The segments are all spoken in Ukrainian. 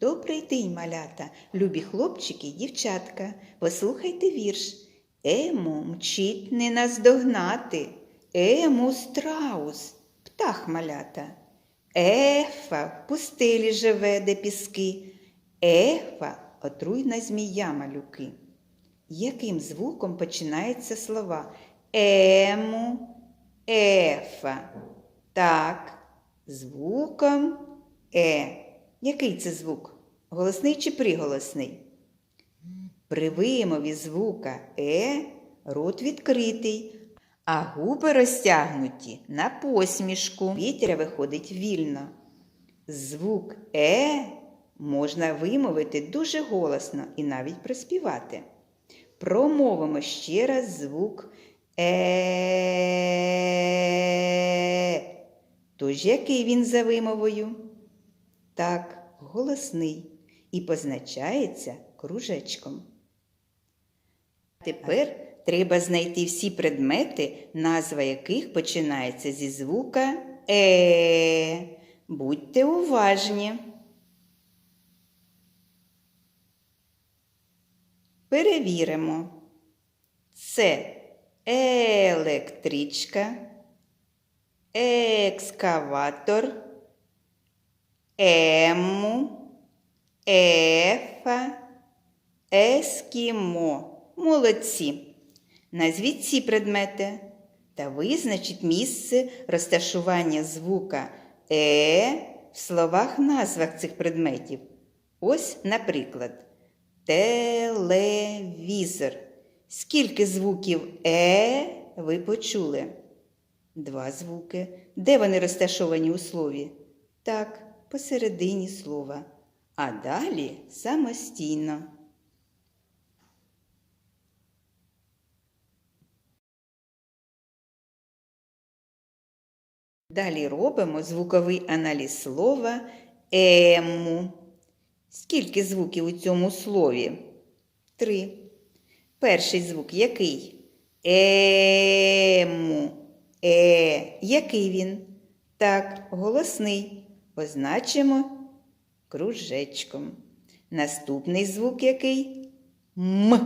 Добрий день, малята, любі хлопчики й дівчатка. Послухайте вірш. Ему мчить не наздогнати, ему страус, птах малята. Ефа в пустелі живе, де піски, ефа отруйна змія малюки. Яким звуком починаються слова? Ему, ефа. Так, звуком е. Який це звук? Голосний чи приголосний? При вимові звука е рот відкритий, а губи розтягнуті на посмішку. Вітря виходить вільно. Звук е можна вимовити дуже голосно і навіть проспівати. Промовимо ще раз звук е. Тож який він за вимовою? Так, голосний і позначається кружечком. Тепер треба знайти всі предмети, назва яких починається зі звука е. Будьте уважні. Перевіримо. Це електричка, екскаватор, ему, ефа, ескімо. Молодці. Назвіть ці предмети та визначіть місце розташування звука е в словах назвах цих предметів. Ось, наприклад, телевізор. Скільки звуків е ви почули? Два звуки. Де вони розташовані у слові? Так, посередині слова. А далі самостійно. Далі робимо звуковий аналіз слова ему. Скільки звуків у цьому слові? Три. Перший звук який? Ему. Е. Який він? Так, голосний. Позначимо кружечком. Наступний звук який? М.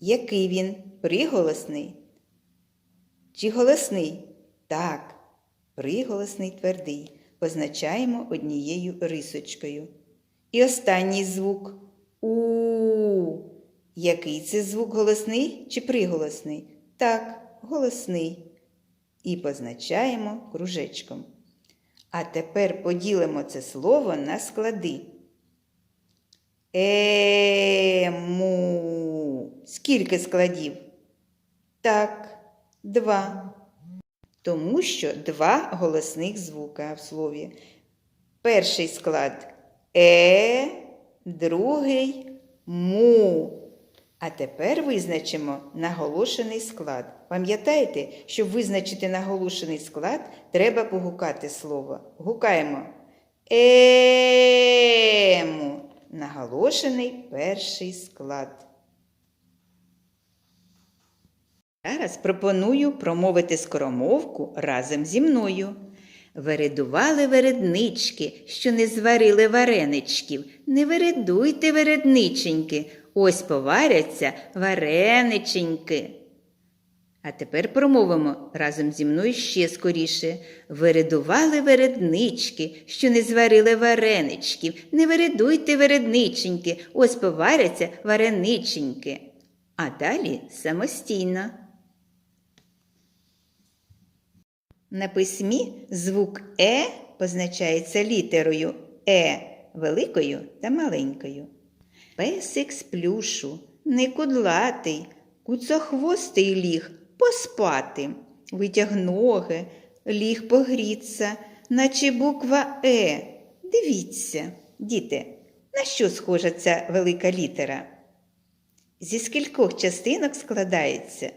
Який він? Приголосний? Чи голосний? Так, приголосний твердий. Позначаємо однією рисочкою. І останній звук У. Який це звук голосний чи приголосний? Так, голосний. І позначаємо кружечком. А тепер поділимо це слово на склади. Ему. Скільки складів? Так, два. Тому що два голосних звука в слові. Перший склад е, другий му. А тепер визначимо наголошений склад. Пам'ятаєте, щоб визначити наголошений склад, треба погукати слово. Гукаємо ему. Наголошений перший склад. Зараз пропоную промовити скоромовку разом зі мною. Вередували вереднички, що не зварили вареничків. Не вередуйте, вередниченьки, ось поваряться варениченьки. А тепер промовимо разом зі мною ще скоріше. Вередували вереднички, що не зварили вареничків. Не вередуйте, вередниченьки, ось поваряться варениченьки. А далі самостійно. На письмі звук Е позначається літерою Е великою та маленькою. Песик з плюшу, не кудлатий, куцохвостий ліг поспати, витяг ноги, ліг погріться, наче буква Е. Дивіться, діти, на що схожа ця велика літера? Зі скількох частинок складається?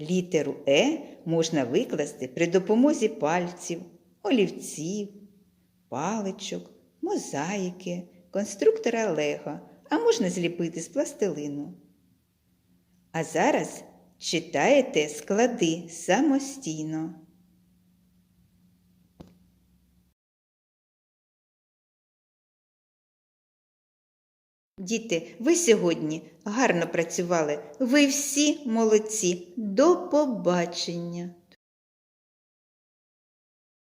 Літеру Е можна викласти при допомозі пальців, олівців, паличок, мозаїки, конструктора Лего, а можна зліпити з пластилину. А зараз читаєте склади самостійно. Діти, ви сьогодні гарно працювали. Ви всі молодці. До побачення!